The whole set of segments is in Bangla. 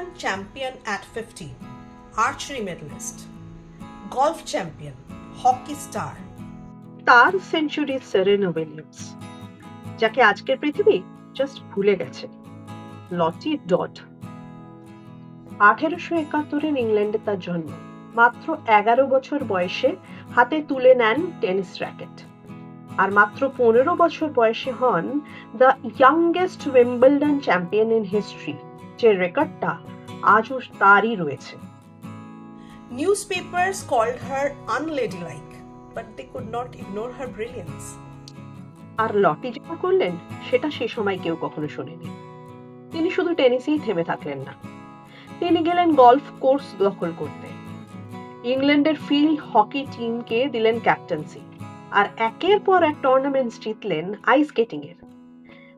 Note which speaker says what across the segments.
Speaker 1: Wimbledon champion at 15, archery medalist, golf champion, hockey star,
Speaker 2: তার সেঞ্চুরি সেরেনা উইলিয়ামস যাকে আজকের পৃথিবী জাস্ট ভুলে গেছে লটি ডট আঠেরোশো একাত্তরের ইংল্যান্ডে তার জন্ম মাত্র এগারো বছর বয়সে হাতে তুলে নেন টেনিস র্যাকেট। আর মাত্র পনেরো বছর বয়সে হন the youngest Wimbledon champion in history যে রেকর্ডটা আজও তারই রয়েছে।
Speaker 1: Newspapers called her unladylike, but they could not ignore her brilliance.
Speaker 2: আর লটি যেটা করলেন সেটা সে সময় কেউ কখনো শোনেনি। তিনি শুধু টেনিসেই থেমে থাকলেন না। তিনি গেলেন গলফ কোর্স দখল করতে। ইংল্যান্ডের ফিল্ড হকি টিমকে দিলেন ক্যাপ্টেন্সি। আর একের পর এক টুর্নামেন্টস জিতলেন আইস স্কেটিং এর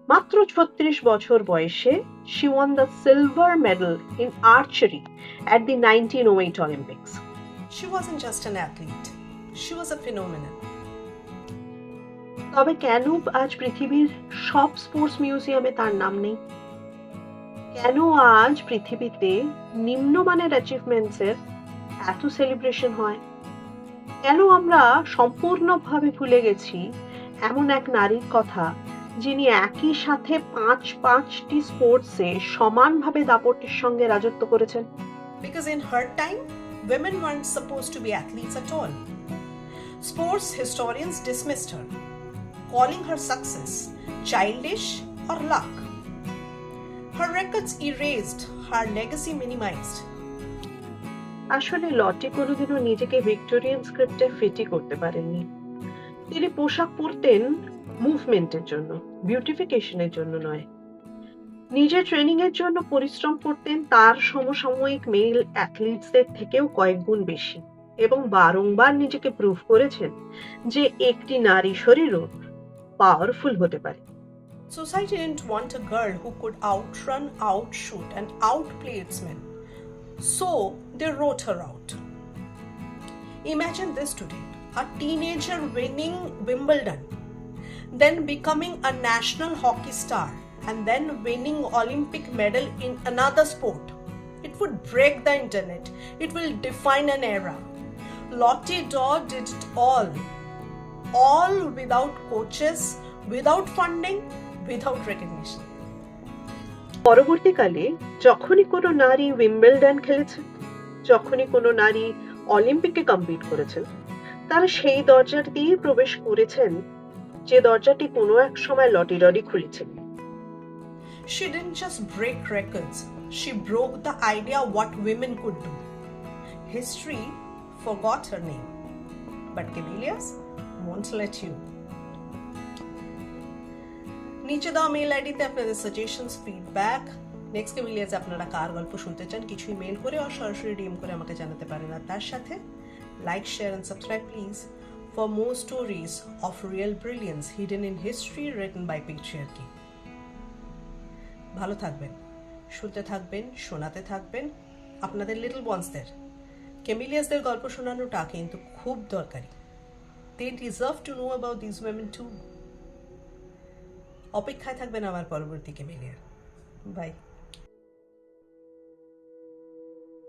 Speaker 2: মাত্র ছত্রিশ বছর বয়সে she won the silver medal in archery at the nineteen oh eight Olympics
Speaker 1: She wasn't just an athlete, she was a phenomenon.
Speaker 2: তবে কেন আজ পৃথিবীর সব স্পোর্টস মিউজিয়ামে তার নাম নেই? কেন আজ পৃথিবীতে নিম্নমানের অ্যাচিভমেন্টসের এত সেলিব্রেশন হয়? কেন আমরা সম্পূর্ণভাবে ভুলে গেছি এমন এক নারীর কথা যিনি একই সাথে পাঁচ পাঁচটি স্পোর্টসে সমানভাবে দাপটের সঙ্গে রাজত্ব করেছেন।
Speaker 1: Because in her time women want suppose to be athletes at all sports historians dismissed her calling her success childish or luck her records erased her legacy minimized
Speaker 2: আসলে লটি কোনোদিনও নিজেকে ভিক্টোরিয়ান স্ক্রিপ্টে ফিটি করতে পারেননি। তিনি পোশাক পরতেন মুভমেন্টের জন্য বিউটিফিকেশনের জন্য নয় নিজের ট্রেনিং এর জন্য পরিশ্রম করতেন তার সমসাময়িক মেল অ্যাথলিটসদের থেকেও কয়েক গুণ বেশি এবং বারংবার নিজেকে প্রুভ করেছেন যে একটি নারী শরীরও পাওয়ারফুল হতে পারে
Speaker 1: Society didn't want a girl who could outrun, outshoot, and outplay its men. So they wrote her out. Imagine this today a teenager winning Wimbledon, then becoming a national hockey star, and then winning Olympic medal in another sport. It would break the internet. It will define an era. Lottie Daw did it all. All without coaches, without funding, without recognition.
Speaker 2: পরবর্তীকালে যখনই কোনো নারী উইম্বলডন খেলেছেন যখনই কোনো নারী অলিম্পিকে কম্পিট করেছেন তারা সেই দরজার দিয়ে প্রবেশ করেছেন যে দরজাটি কোনো এক সময় লটি রডি খুলেছেন
Speaker 1: She didn't just break records, she broke the idea what women could do. History forgot her name, but Camellias won't let you. নিচে দেওয়া মেল আইডিতে আপনাদের সাজেশনস ফিডব্যাক নেক্সট কেমিলিয়াস আপনারা কার গল্প শুনতে চান কিছুই মেল করে আর সরাসরি ডিএম করে আমাকে জানাতে পারেন। আর তার সাথে like share and subscribe please for more stories of real brilliance hidden in history written by picture ভালো থাকবেন, শুনতে থাকবেন, শোনাতে থাকবেন আপনাদের লিটল বন্সদের কেমিলিয়াসদের গল্প শোনানোটা কিন্তু খুব দরকারি। They deserve to know about this women to অপেক্ষায় থাকবেন আমার পরবর্তী কেমিলিয়ার বাই